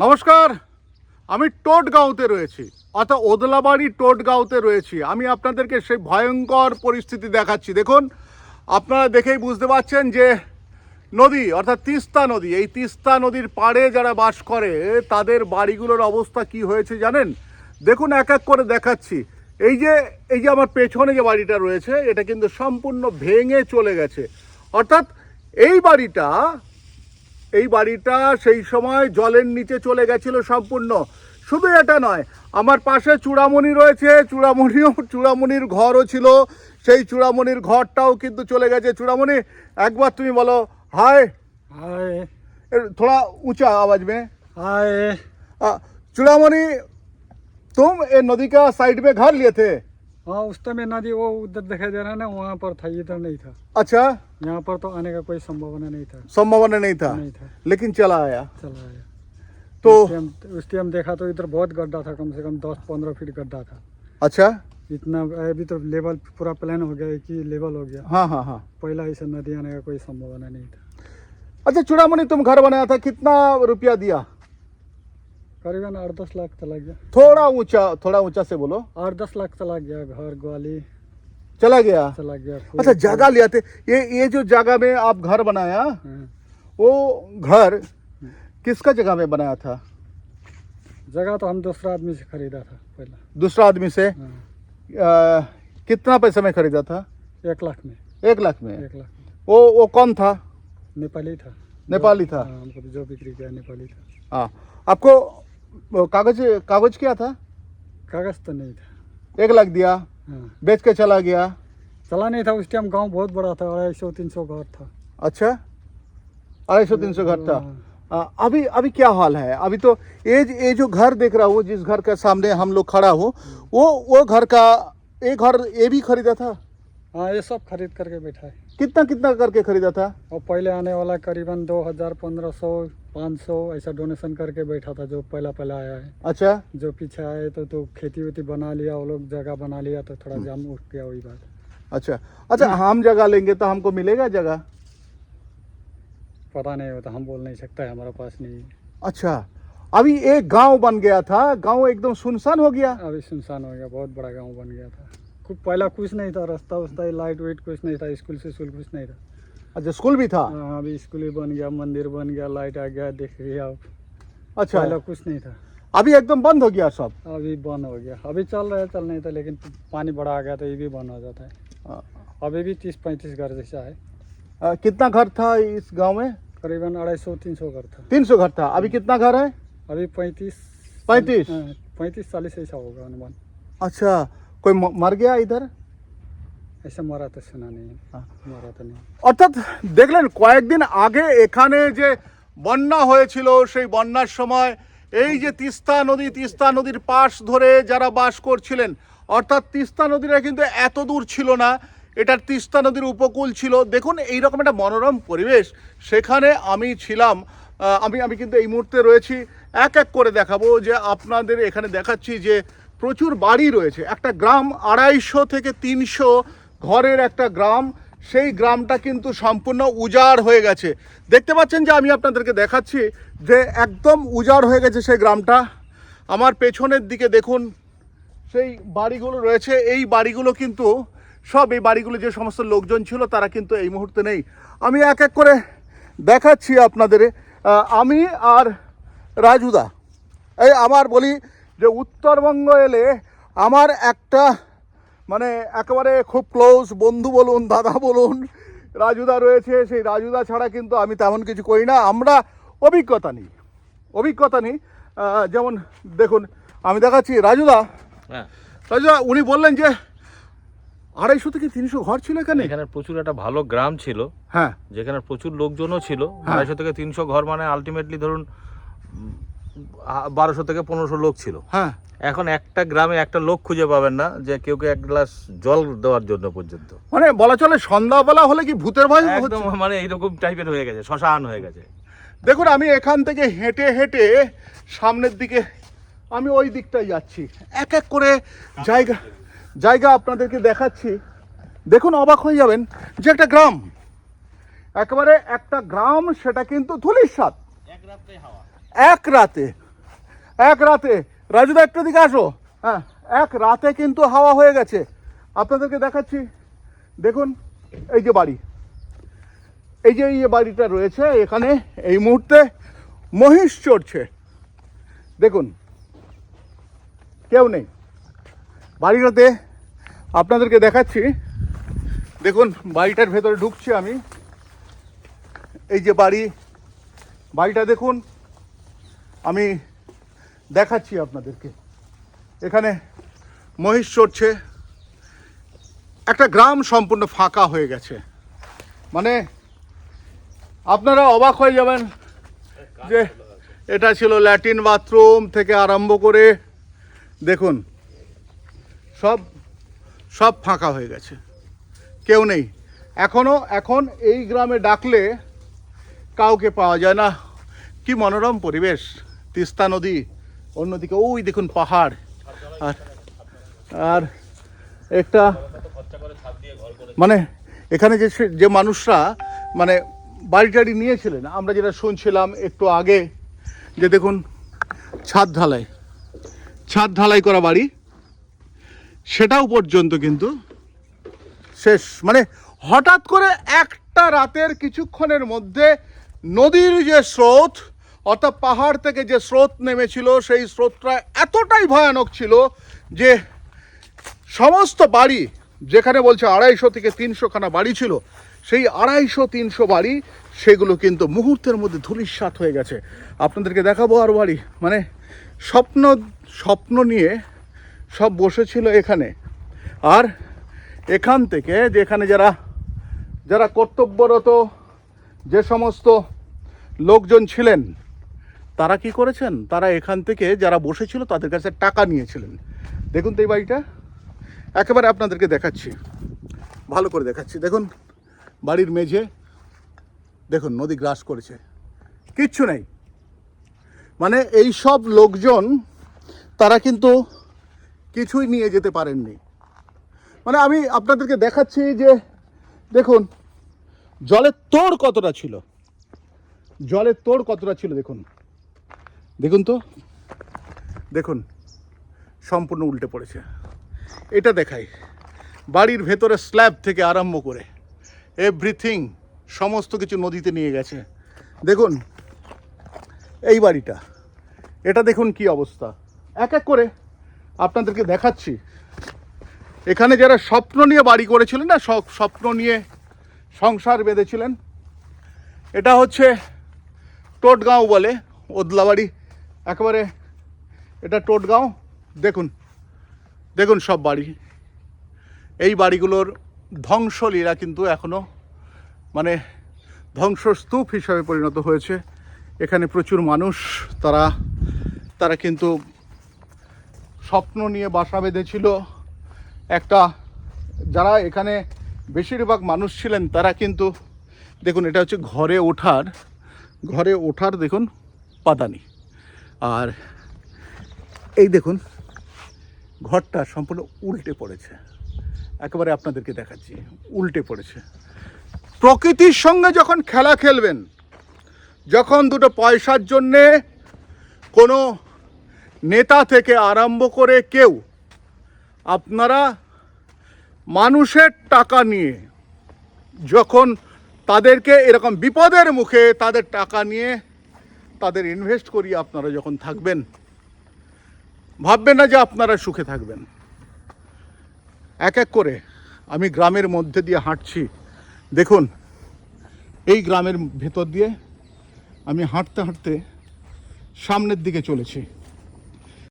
নমস্কার। আমি টোটগাঁওতে রয়েছি। অর্থাৎ ওদলাবাড়ি টোটগাঁওতে রয়েছি। আমি আপনাদেরকে সেই ভয়ঙ্কর পরিস্থিতি দেখাচ্ছি। দেখুন, আপনারা দেখেই বুঝতে পারছেন যে নদী, অর্থাৎ তিস্তা নদী, এই তিস্তা নদীর পাড়ে যারা বাস করে, তাদের বাড়িগুলোর অবস্থা কি হয়েছে জানেন? দেখুন, এক এক করে দেখাচ্ছি। এই যে এই যে আমার পেছনে যে বাড়িটা রয়েছে, এটা কিন্তু সম্পূর্ণ ভেঙে চলে গেছে। অর্থাৎ এই বাড়িটা এই বাড়িটা সেই সময় জলের নিচে চলে গেছিল সম্পূর্ণ। শুধু এটা নয় আমার পাশে চূড়ামণি রয়েছে চূড়ামণিও চূড়ামণির ঘরও ছিল। সেই চূড়ামণির ঘরটাও কিন্তু চলে গেছে। চূড়ামণি একবার তুমি বলো হায়! হায়! थोड़ा ऊंचा आवाज में हाय आ, चूड़ामणि तुम ये नदी का साइड में घर हाँ उस टाइम ये नदी वो उधर दिखाई दे रहा है ना वहाँ पर था इधर नहीं था। अच्छा? यहाँ पर तो आने का कोई संभावना नहीं था। संभावना नहीं था? नहीं था। लेकिन चला आया। चला आया। तो उस टाइम उस टाइम देखा तो इधर बहुत गड्ढा था कम से कम दस पंद्रह फीट गड्ढा था। अच्छा? इतना अभी तो लेवल पूरा प्लान हो गया कि लेवल हो गया। हाँ हाँ हाँ। पहला ऐसे नदी आने का कोई संभावना नहीं था। अच्छा चूड़ामणि तुम घर बनाया था कितना रुपया दिया? करीबन आठ दस लाख चला गया। थोड़ा ऊँचा थोड़ा ऊँचा से बोलो। आठ दस लाख चला गया घर ग्वाली। चला गया? चला गया अच्छा जगह लिया थे ये ये जो जगह में आप घर बनाया हाँ, वो घर किसका जगह में बनाया था? जगह तो हम दूसरा आदमी से खरीदा था पहला। दूसरा आदमी से? हाँ, आ, कितना पैसे में खरीदा था? एक लाख में। एक लाख में? एक लाख में। वो वो कौन था? नेपाली था। नेपाली था। हाँ, हमको जो बिक्री किया नेपाली था। हाँ। आपको कागज़ कागज़ क्या था? कागज़ तो नहीं था। एक लाख दिया हाँ। बेच के चला गया। चला नहीं था उस टाइम गाँव बहुत बड़ा था अढ़ाई सौ तीन सौ घर था। अच्छा? अढ़ाई सौ तीन सौ घर था। हाँ, आ, अभी अभी क्या हाल है? अभी तो ये ये जो घर देख रहा हूँ जिस घर के सामने हम लोग खड़ा हूँ वो वो घर का एक घर ये भी खरीदा था? हाँ ये सब खरीद करके बैठा है। कितना कितना करके खरीदा था? और पहले आने वाला करीबन दो हज़ार पंद्रह सौ पाँच सौ ऐसा डोनेशन करके बैठा था जो पहला पहला आया है। अच्छा। जो पीछे आए तो तो खेती वेती बना लिया वो लोग जगह बना लिया तो थोड़ा जाम उठ गया वही बात। अच्छा। अच्छा हम जगह लेंगे तो हमको मिलेगा जगह? पता नहीं होता हम बोल नहीं सकता है हमारे पास नहीं अच्छा। अभी एक गाँव बन गया था गाँव एकदम सुनसान हो गया। अभी सुनसान हो गया बहुत बड़ा गाँव बन गया था। कुछ पहला कुछ नहीं था रास्ता उस्ता लाइट वाइट कुछ नहीं था स्कूल से स्कूल कुछ नहीं था। अच्छा स्कूल भी था? हाँ अभी स्कूल भी बन गया मंदिर बन गया लाइट आ गया देख लिया आप। अच्छा। पहला कुछ नहीं था। अभी एकदम बंद हो गया सब? अभी बंद हो गया। अभी चल रहा है चल नहीं था लेकिन पानी बड़ा आ गया तो ये भी बंद हो जाता है। अभी भी तीस पैंतीस घर जैसा है। आ, कितना घर था इस गाँव में? करीबन अढ़ाई सौ तीन सौ घर था। तीन सौ घर था। अभी कितना घर है? अभी पैंतीस पैंतीस? हाँ, पैंतीस चालीस ऐसा होगा अनुमान। अच्छा कोई म- मर गया इधर ऐसा मरा तो सुना नहीं है हाँ। मरा तो नहीं অর্থাৎ দেখলেন কয়েকদিন আগে এখানে যে বন্যা হয়েছিল সেই বন্যার সময় এই যে তিস্তা নদী তিস্তা নদীর পাশ ধরে যারা বাস করছিলেন অর্থাৎ তিস্তা নদীটা কিন্তু এত দূর ছিল না এটা তিস্তা নদীর উপকূল ছিল দেখুন এইরকম একটা মনোরম পরিবেশ সেখানে আমি ছিলাম আহ, আমি আমি কিন্তু এই মুহূর্তে রয়েছি এক এক করে দেখাবো যে আপনাদের এখানে দেখাচ্ছি যে প্রচুর বাড়ি রয়েছে। একটা গ্রাম আড়াইশো থেকে তিনশো ঘরের একটা গ্রাম। সেই গ্রামটা কিন্তু সম্পূর্ণ উজাড় হয়ে গেছে। দেখতে পাচ্ছেন যে আমি আপনাদেরকে দেখাচ্ছি যে একদম উজাড় হয়ে গেছে সেই গ্রামটা। আমার পেছনের দিকে দেখুন, সেই বাড়িগুলো রয়েছে। এই বাড়িগুলো কিন্তু, সব এই বাড়িগুলো যে সমস্ত লোকজন ছিল, তারা কিন্তু এই মুহূর্তে নেই। আমি এক এক করে দেখাচ্ছি আপনাদের। আমি আর রাজুদা, এই আমার বলি যে উত্তরবঙ্গ এলে আমার একটা মানে একেবারে খুব ক্লোজ বন্ধু বলুন দাদা বলুন রাজুদা রয়েছে সেই রাজুদা ছাড়া কিন্তু আমি তেমন কিছু করি না। আমরা অভিজ্ঞতা নিই অভিজ্ঞতা নিই। যেমন দেখুন আমি দেখাচ্ছি রাজুদা। হ্যাঁ। রাজুদা উনি বললেন যে আড়াইশো থেকে তিনশো ঘর ছিল এখানে? এখানে প্রচুর একটা ভালো গ্রাম ছিল। হ্যাঁ। যেখানে প্রচুর লোকজনও ছিল। হ্যাঁ। আড়াইশো থেকে তিনশো ঘর মানে আলটিমেটলি ধরুন বারোশো থেকে পনেরোশো লোক ছিল। হ্যাঁ। এখন একটা গ্রামে একটা লোক খুঁজে পাবেন না যে কেউ কেউ এক গ্লাস জল দেওয়ার জন্য পর্যন্ত। মানে বলা চলে সন্ধ্যাবেলা হলে কি ভূতের ভয় একদম মানে এইরকম টাইপের হয়ে গেছে শ্মশান হয়ে গেছে। দেখুন আমি এখান থেকে হেঁটে হেঁটে সামনের দিকে আমি ওই দিকটাই যাচ্ছি। এক এক করে জায়গা জায়গা আপনাদেরকে দেখাচ্ছি। দেখুন অবাক হয়ে যাবেন যে একটা গ্রাম। একেবারে একটা গ্রাম সেটা কিন্তু ধুলির সাত এক রাতে, এক রাতে। রাজুদা, একটু দিকে আসো। হ্যাঁ এক রাতে কিন্তু হাওয়া হয়ে গেছে। আপনাদেরকে দেখাচ্ছি। দেখুন, এই যে বাড়ি। এই যে এই বাড়িটা রয়েছে, এখানে এই মুহূর্তে মহিষ চড়ছে। দেখুন, কেউ নেই। বাড়িটাতে আপনাদেরকে দেখাচ্ছি। দেখুন, বাড়িটার ভেতরে ঢুকছি আমি। এই যে বাড়ি, বাড়িটা দেখুন। আমি দেখাচ্ছি আপনাদেরকে। এখানে মহিষ চড়ছে। একটা গ্রাম সম্পূর্ণ ফাঁকা হয়ে গেছে। মানে আপনারা অবাক হয়ে যাবেন যে এটা ছিল ল্যাট্রিন বাথরুম থেকে আরম্ভ করে, দেখুন, সব সব ফাঁকা হয়ে গেছে। কেউ নেই। এখনও এখন এই গ্রামে ডাকলে কাউকে পাওয়া যায় না। কি মনোরম পরিবেশ। তিস্তা নদী, অন্যদিকে ওই দেখুন পাহাড়। আর আর একটা মানে এখানে যে যে মানুষরা মানে বাড়ি টাড়ি নিয়েছিলেন, আমরা যেটা শুনছিলাম একটু আগে, যে দেখুন ছাদ ঢালাই ছাদ ঢালাই করা বাড়ি। সেটাও পর্যন্ত কিন্তু শেষ। মানে হঠাৎ করে একটা রাতের কিছুক্ষণের মধ্যে নদীর যে স্রোত অর্থাৎ পাহাড় থেকে যে স্রোত নেমেছিল, সেই স্রোতটা এতটাই ভয়ানক ছিল যে সমস্ত বাড়ি, যেখানে বলছে আড়াইশো থেকে তিনশোখানা বাড়ি ছিল, সেই আড়াইশো, তিনশো বাড়ি সেগুলো কিন্তু মুহূর্তের মধ্যে ধুলিস্বাত হয়ে গেছে। আপনাদেরকে দেখাবো আর বাড়ি। মানে স্বপ্ন স্বপ্ন নিয়ে সব বসেছিল এখানে। আর এখান থেকে যেখানে যারা যারা কর্তব্যরত যে সমস্ত লোকজন ছিলেন তারা কি করেছেন? তারা এখান থেকে যারা বসেছিল তাদের কাছে টাকা নিয়েছিলেন। দেখুন তো এই বাড়িটা। একেবারে আপনাদেরকে দেখাচ্ছি। ভালো করে দেখাচ্ছি। দেখুন, বাড়ির মেঝে। দেখুন, নদী গ্রাস করেছে। কিচ্ছু নেই। মানে এই সব লোকজন, তারা কিন্তু কিছুই নিয়ে যেতে পারেননি। মানে আমি আপনাদেরকে দেখাচ্ছি যে, দেখুন, জলের তোড় কতটা ছিল। জলের তোড় কতটা ছিল, দেখুন। দেখুন তো। দেখুন, সম্পূর্ণ উল্টে পড়েছে। এটা দেখাই। বাড়ির ভেতরে স্ল্যাব থেকে আরম্ভ করে এভরিথিং সমস্ত কিছু নদীতে নিয়ে গেছে। দেখুন, এই বাড়িটা, এটা দেখুন কি অবস্থা। এক এক করে আপনাদেরকে দেখাচ্ছি। এখানে যারা স্বপ্ন নিয়ে বাড়ি করেছিলেন না, সব স্বপ্ন নিয়ে সংসার বেঁধেছিলেন, এটা হচ্ছে টোটগাঁও বলে ওদলাবাড়ি। একেবারে এটা টোটগাঁও। দেখুন দেখুন সব বাড়ি। এই বাড়িগুলোর ধ্বংসলীলা কিন্তু এখনও মানে ধ্বংসস্তূপ হিসাবে পরিণত হয়েছে। এখানে প্রচুর মানুষ, তারা তারা কিন্তু স্বপ্ন নিয়ে বাসা বেঁধেছিল। একটা, যারা এখানে বেশিরভাগ মানুষ ছিলেন, তারা কিন্তু, দেখুন, এটা হচ্ছে ঘরে ওঠার ঘরে ওঠার, দেখুন, পাদানি। আর এই দেখুন, ঘরটা সম্পূর্ণ উল্টে পড়েছে। একেবারে আপনাদেরকে দেখাচ্ছি, উল্টে পড়েছে। প্রকৃতির সঙ্গে যখন খেলা খেলবেন, যখন দুটো পয়সার জন্যে কোনো নেতা থেকে আরম্ভ করে কেউ, আপনারা মানুষের টাকা নিয়ে, যখন তাদেরকে এরকম বিপদের মুখে তাদের টাকা নিয়ে তাদের ইনভেস্ট করিয়ে আপনারা যখন থাকবেন, ভাববেন না যে আপনারা সুখে থাকবেন। এক এক করে আমি গ্রামের মধ্যে দিয়ে হাঁটছি। দেখুন, এই গ্রামের ভেতর দিয়ে আমি হাঁটতে হাঁটতে সামনের দিকে চলেছি।